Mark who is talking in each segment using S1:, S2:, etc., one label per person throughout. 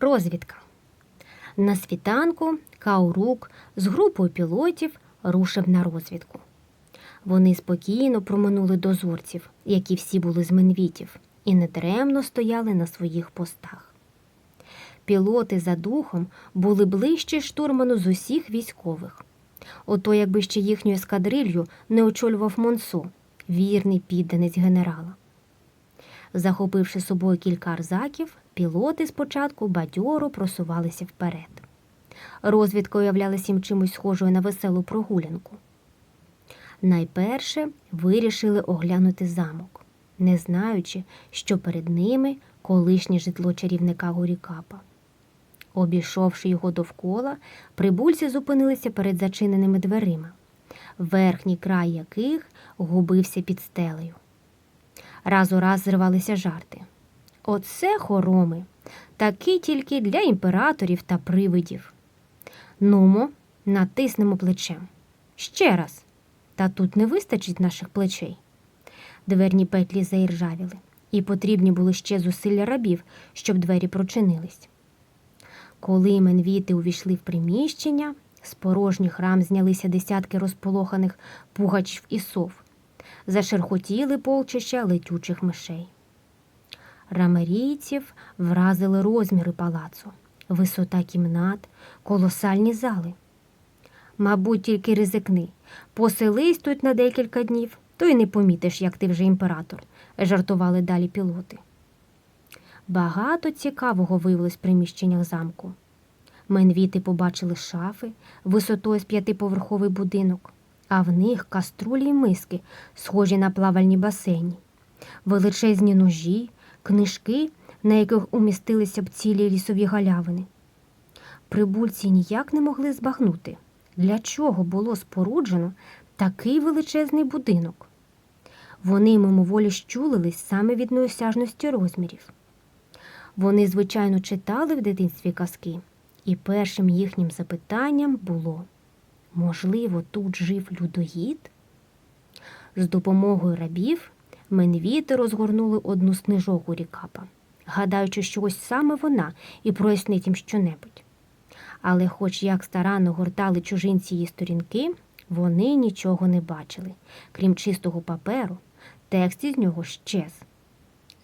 S1: Розвідка. На світанку Каурук з групою пілотів рушив на розвідку. Вони спокійно проминули дозорців, які всі були з менвітів, і нетремно стояли на своїх постах. Пілоти за духом були ближче штурману з усіх військових. Ото якби ще їхню ескадрилью не очолював Монсо, вірний підданець генерала. Захопивши собою кілька арзаків, пілоти спочатку бадьоро просувалися вперед. Розвідка уявлялася їм чимось схожою на веселу прогулянку. Найперше вирішили оглянути замок, не знаючи, що перед ними колишнє житло чарівника Горікапа. Обійшовши його довкола, прибульці зупинилися перед зачиненими дверима, верхній край яких губився під стелею. Раз у раз зривалися жарти. Оце хороми, такі тільки для імператорів та привидів. Нумо, натиснемо плечем. Ще раз. Та тут не вистачить наших плечей. Дверні петлі заіржавіли, і потрібні були ще зусилля рабів, щоб двері прочинились. Коли менвіти увійшли в приміщення, з порожніх рам знялися десятки розполоханих пугачів і сов, зашерхотіли полчища летючих мишей. Рамерійців вразили розміри палацу, висота кімнат, колосальні зали. Мабуть, тільки ризикни. Поселись тут на декілька днів, то й не помітиш, як ти вже імператор, жартували далі пілоти. Багато цікавого виявилось в приміщеннях замку. Менвіти побачили шафи висотою з п'ятиповерховий будинок, а в них каструлі й миски, схожі на плавальні басейні, величезні ножі, книжки, на яких умістилися б цілі лісові галявини. Прибульці ніяк не могли збагнути, для чого було споруджено такий величезний будинок. Вони мимоволі щулились саме від неосяжності розмірів. Вони, звичайно, читали в дитинстві казки, і першим їхнім запитанням було можливо, тут жив людоїд? З допомогою рабів менвіти розгорнули одну з книжок у рікапа, гадаючи, що ось саме вона і прояснить їм щонебудь. Але, хоч як старанно гортали чужинці її сторінки, вони нічого не бачили, крім чистого паперу, текст із нього щез.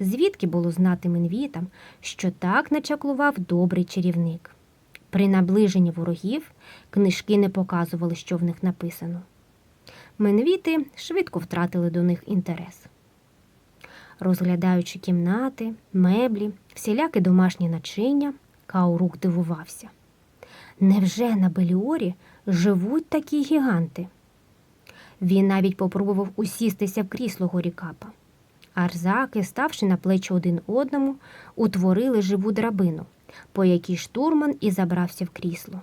S1: Звідки було знати менвітам, що так начаклував добрий чарівник. При наближенні ворогів книжки не показували, що в них написано. Менвіти швидко втратили до них інтерес. Розглядаючи кімнати, меблі, всіляке домашнє начиння, Каурук дивувався. Невже на Беліорі живуть такі гіганти? Він навіть попробував усістися в крісло горікапа. Арзаки, ставши на плечі один одному, утворили живу драбину, по якій штурман і забрався в крісло.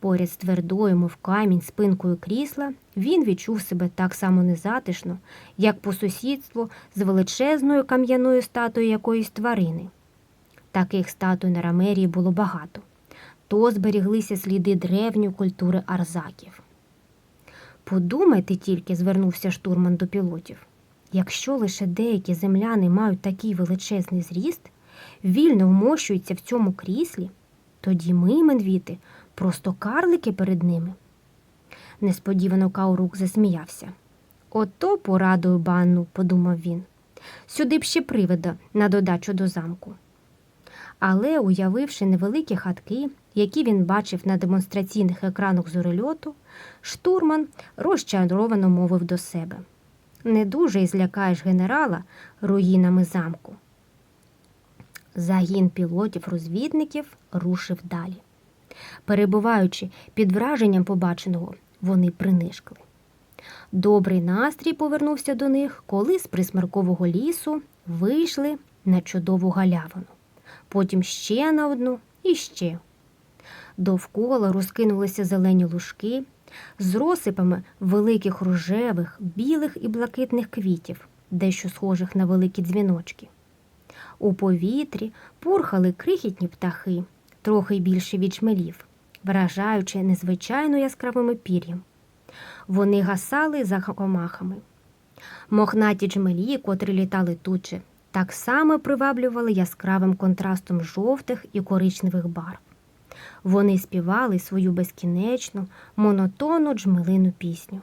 S1: Поряд з твердою, мов камінь, спинкою крісла, він відчув себе так само незатишно, як по сусідству з величезною кам'яною статуєю якоїсь тварини. Таких статуй на Рамерії було багато, то зберіглися сліди древньої культури арзаків. Подумайте тільки, звернувся штурман до пілотів. Якщо лише деякі земляни мають такий величезний зріст, вільно вмощуються в цьому кріслі, тоді ми, медвіти, просто карлики перед ними. Несподівано Каурук засміявся. Ото порадою банну, подумав він. Сюди б ще привида на додачу до замку. Але, уявивши невеликі хатки, які він бачив на демонстраційних екранах зорельоту, штурман розчаровано мовив до себе не дуже й злякаєш генерала руїнами замку. Загін пілотів-розвідників рушив далі. Перебуваючи під враженням побаченого, вони принишкли. Добрий настрій повернувся до них, коли з присмеркового лісу вийшли на чудову галявину, потім ще на одну і ще. Довкола розкинулися зелені лужки, з розсипами великих рожевих, білих і блакитних квітів, дещо схожих на великі дзвіночки. У повітрі пурхали крихітні птахи, трохи більше від шмелів, вражаючи незвичайно яскравими пір'ям. Вони гасали за комахами. Мохнаті джмелі, котрі літали тут же, так само приваблювали яскравим контрастом жовтих і коричневих барв. Вони співали свою безкінечну, монотонну джмелину пісню.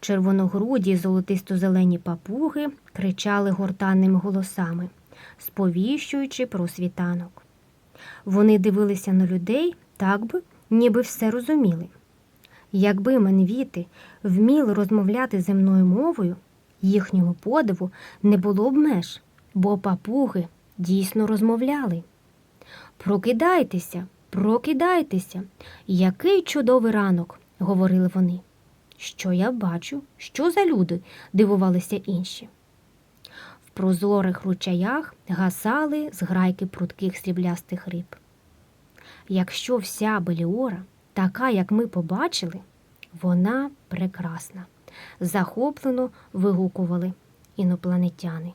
S1: Червоногруді й золотисто-зелені папуги кричали гортанними голосами, сповіщуючи про світанок. Вони дивилися на людей так би, ніби все розуміли. Якби менвіти вміли розмовляти земною мовою, їхнього подиву не було б меж, бо папуги дійсно розмовляли. Прокидайтеся, прокидайтеся, який чудовий ранок, говорили вони. Що я бачу? Що за люди? дивувалися інші. Прозорих ручаях гасали зграйки прудких сріблястих риб. Якщо вся Беліора така, як ми побачили, вона прекрасна, захоплено вигукували інопланетяни.